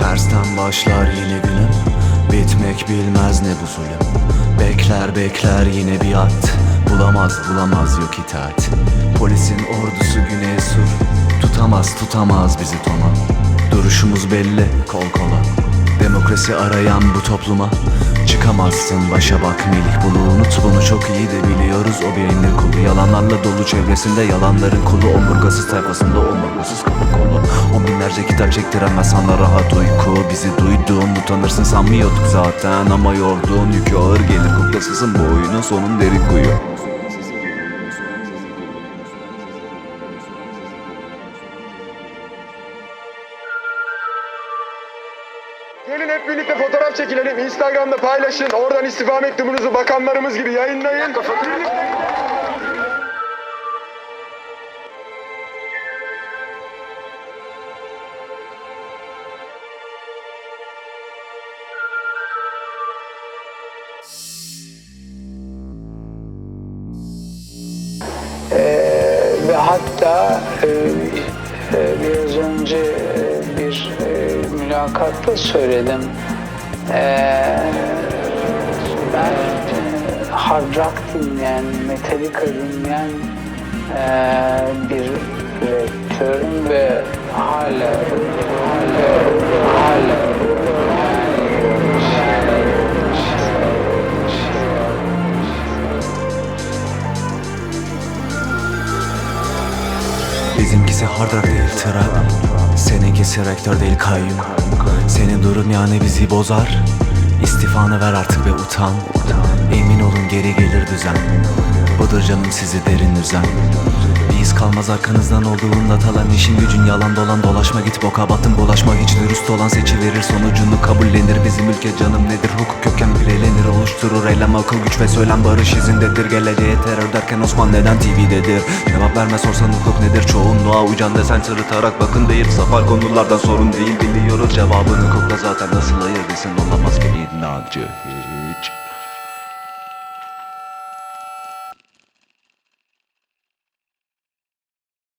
Tersten başlar yine günüm Bitmek bilmez ne bu zulüm. Bekler bekler yine bir at. Bulamaz bulamaz yok itaat. Polisin ordusu güneye sur. Tutamaz tutamaz bizi toma. Duruşumuz belli kol kola. Demokrasi arayan bu topluma. Çıkamazsın başa bak melih bunu unut Bunu çok iyi de biliyoruz. O birinin kulu Yalanlarla dolu çevresinde. Yalanların kulu Omurgasız tayfasında omurgasız kapı kolu On binlerce kitap çektiremez sana rahat uyku Bizi duyduğun utanırsın sanmıyorduk zaten Ama yorduğun yükü ağır gelir Kuklasızın bu oyunun sonun derin kuyu Gelin hep birlikte fotoğraf çekilelim. Instagram'da paylaşın. Oradan istifa mektubunuzu bakanlarımız gibi yayınlayın. ve hatta e, e, biraz önce e, bir e, mülakatta söyledim. E, ben e, hard rock dinleyen, Metallica dinleyen e, bir rektörüm ve hala Bizimkisi hard rock değil trap Seninkisi rektör değil kayyum. Senin durun yani bizi bozar İstifanı ver artık ve utan. Emin olun geri gelir düzen. Budur canım sizi derin üzen. Bir iz kalmaz arkanızdan olduğunda talan işin gücün yalan dolan. Dolaşma git boka batın bulaşma. Hiç dürüst olan seçiverir sonucunu kabullenir. Bizim ülke canım nedir? Hukuk köken bilelenir oluşturur eylem akıl güç ve söylem. Barış izindedir. Geleceğe terör derken Osman neden TV'dedir cevap verme sorsan hukuk nedir? Çoğunluğa ucan desen sırıtarak bakın değil. Safar konulardan sorun değil biliyoruz cevabını. Kokla zaten nasıl hayır desin olamaz ki hiç